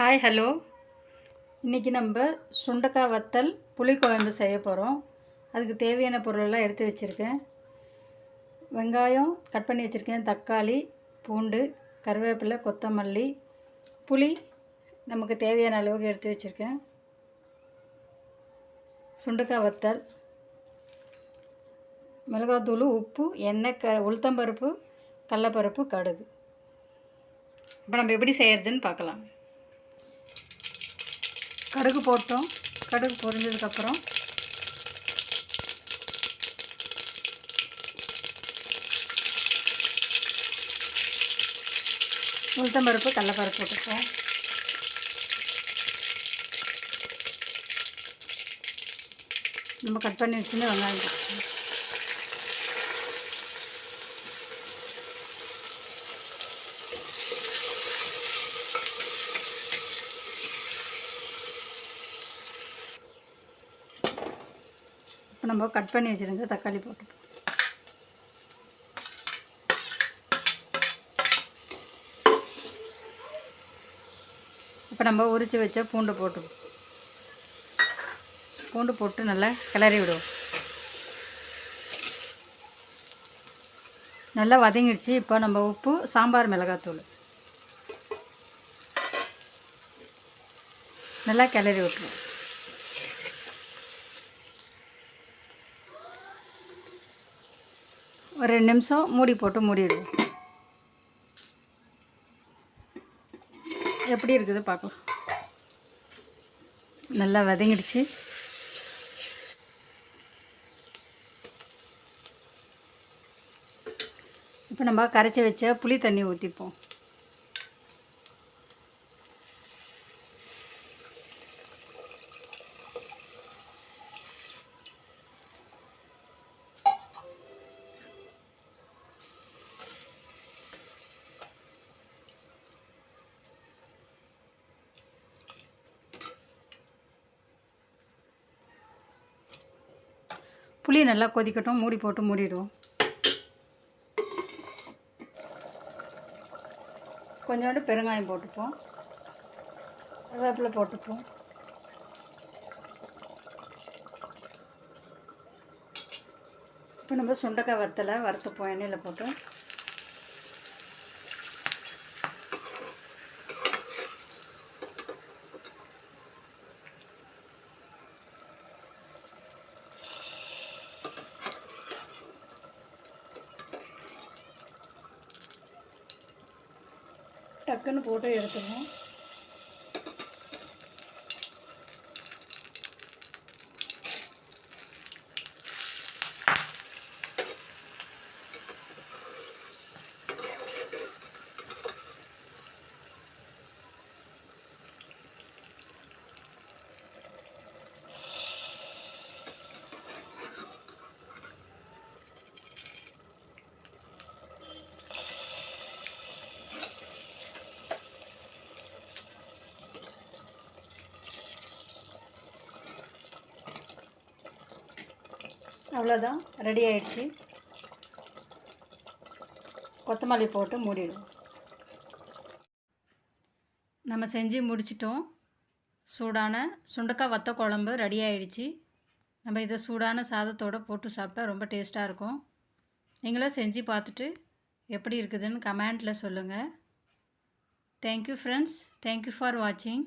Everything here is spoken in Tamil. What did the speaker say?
ஹாய் ஹலோ இன்றைக்கி நம்ம சுண்டக்காய் வத்தல் புளிக்குழம்பு செய்ய போகிறோம் அதுக்கு தேவையான பொருளெல்லாம் எடுத்து வச்சுருக்கேன். வெங்காயம் கட் பண்ணி வச்சுருக்கேன். தக்காளி பூண்டு கருவேப்பிலை கொத்தமல்லி புளி நமக்கு தேவையான அளவுக்கு எடுத்து வச்சுருக்கேன். சுண்டக்காய் வத்தல் மிளகாத்தூள் உப்பு எண்ணெய் க உளுத்தம்பருப்பு கடலப்பருப்பு கடுகு. இப்போ நம்ம எப்படி செய்கிறதுன்னு பார்க்கலாம். கடுகு போட்டோம். கடுகு பொரிஞ்சதுக்கப்புறம் உளுத்தம்பருப்பு கடலப்பருப்பு போட்டுப்போம். நம்ம கட் பண்ணி வச்சுன்னு வெங்காயம் இப்போ நம்ம கட் பண்ணி வச்சுருந்த தக்காளி போட்டுப்போம் இப்போ நம்ம உரித்து வச்ச பூண்டு போட்டுப்போம் பூண்டு போட்டு நல்லா கிளறி விடுவோம். நல்லா வதங்கிடுச்சு. இப்போ நம்ம உப்பு சாம்பார் மிளகாத்தூள். நல்லா கிளறி விட்டுருவோம். ஒரு ரெண்டு நிமிஷம் மூடி போட்டு மூடிடுவோம் எப்படி இருக்குது பார்க்கலாம். நல்லா வதங்கிடுச்சு. இப்போ நம்ம கரைச்சி வச்ச புளி தண்ணி ஊற்றிப்போம் புளி நல்லா கொதிக்கட்டும் மூடி போட்டு மூடிடுவோம். கொஞ்சோண்டு பெருங்காயம் போட்டுப்போம். வேப்பில் போட்டுப்போம். இப்போ நம்ம சுண்டக்காய் வறுத்தலை வறுத்துப்போம் எண்ணெயில் போட்டு. டக்குன்னு போட்டு எடுத்துருவோம் அவ்வளோதான் ரெடி ஆயிடுச்சு. கொத்தமல்லி போட்டு மூடிடும் நம்ம செஞ்சு முடிச்சிட்டோம். சூடான சுண்டக்காய் வத்த குழம்பு ரெடி ஆயிடுச்சு. நம்ம இதை சூடான சாதத்தோடு போட்டு சாப்பிட்டா ரொம்ப டேஸ்ட்டாக இருக்கும். நீங்களும் செஞ்சு பார்த்துட்டு எப்படி இருக்குதுன்னு கமெண்ட்டில் சொல்லுங்கள் தேங்க்யூ ஃப்ரெண்ட்ஸ் தேங்க்யூ ஃபார் வாட்சிங்